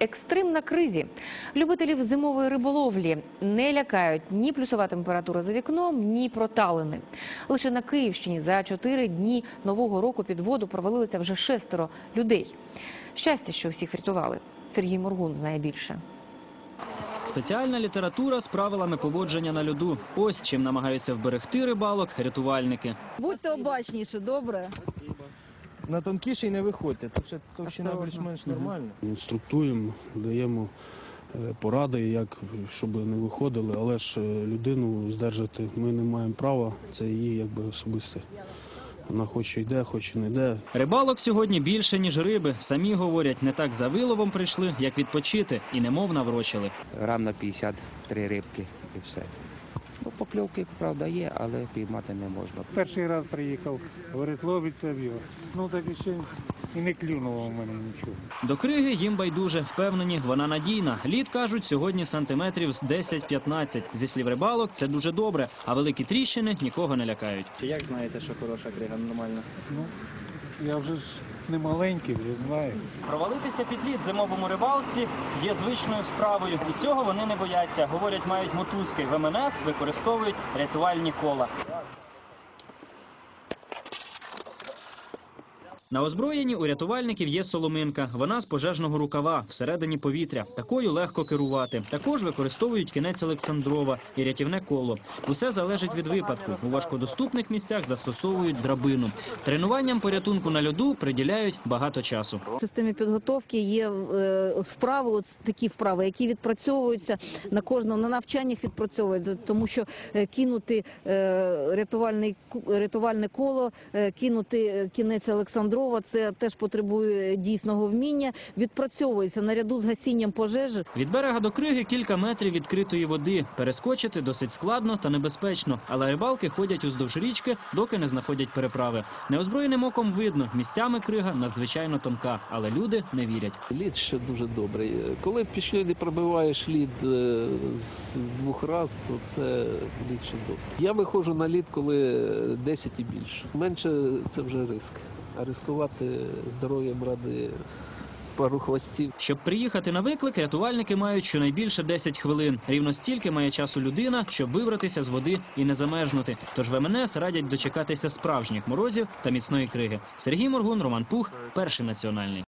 Екстрим на кризі. Любителів зимової риболовлі не лякають ні плюсова температура за вікном, ні проталини. Лише на Київщині за чотири дні нового року під воду провалилися вже шестеро людей. Щастя, що всіх врятували. Сергій Моргун знає більше. Спеціальна література з правилами поводження на льоду. Ось чим намагаються вберегти рибалок рятувальники. Будьте обачніше, добре. На тонкіший не виходьте, тут ще товщина більш-менш нормальна. Інструктуємо, даємо е, поради, як щоб не виходили, але ж е, людину здержати ми не маємо права. Це її якби особисте. Вона хоч йде, хоч і не йде. Рибалок сьогодні більше, ніж риби. Самі говорять, не так за виловом прийшли, як відпочити, і немов наврочили. грам на 53 рибки і все. Ну, покльовки, правда, є, але піймати не можна. Перший раз приїхав, говорить, ловиться біла. Ну так і ще і не клюнуло у мене нічого. До криги їм байдуже, впевнені, вона надійна. Лід, кажуть, сьогодні сантиметрів з 10-15. Зі слів рибалок, це дуже добре, а великі тріщини нікого не лякають. Як знаєте, що хороша крига нормальна? Ну, я вже ж не маленький, я знаю. Провалитися під лід зимовому рибалці є звичною справою. І цього вони не бояться. Говорять, мають мотузки. В МНС використовують рятувальні кола. На озброєнні у рятувальників є соломинка. Вона з пожежного рукава всередині повітря. Такою легко керувати. Також використовують кінець Олександрова і рятівне коло. Усе залежить від випадку. У важкодоступних місцях застосовують драбину. Тренуванням порятунку на льоду приділяють багато часу. В системі підготовки є е, вправи, от такі вправи, які відпрацьовуються на кожному на навчаннях відпрацьовуються, тому що е, кинути е, рятувальне коло, кинути кінець Олександрова, це теж потребує дійсного вміння. Відпрацьовується наряду з гасінням пожежі. Від берега до криги кілька метрів відкритої води. Перескочити досить складно та небезпечно, але рибалки ходять уздовж річки, доки не знаходять переправи. Неозброєним оком видно, місцями крига надзвичайно тонка, але люди не вірять. Лід ще дуже добрий. Коли пішли не пробиваєш лід е, з двох раз, то це лід ще добре. Я виходжу на лід, коли 10 і більше. Менше це вже риск. А ризикувати здоров'ям ради пару хвостів. Щоб приїхати на виклик, рятувальники мають щонайбільше 10 хвилин. Рівно стільки має часу людина, щоб вибратися з води і не замерзнути. Тож в МНС радять дочекатися справжніх морозів та міцної криги. Сергій Моргун, Роман Пух, перший національний.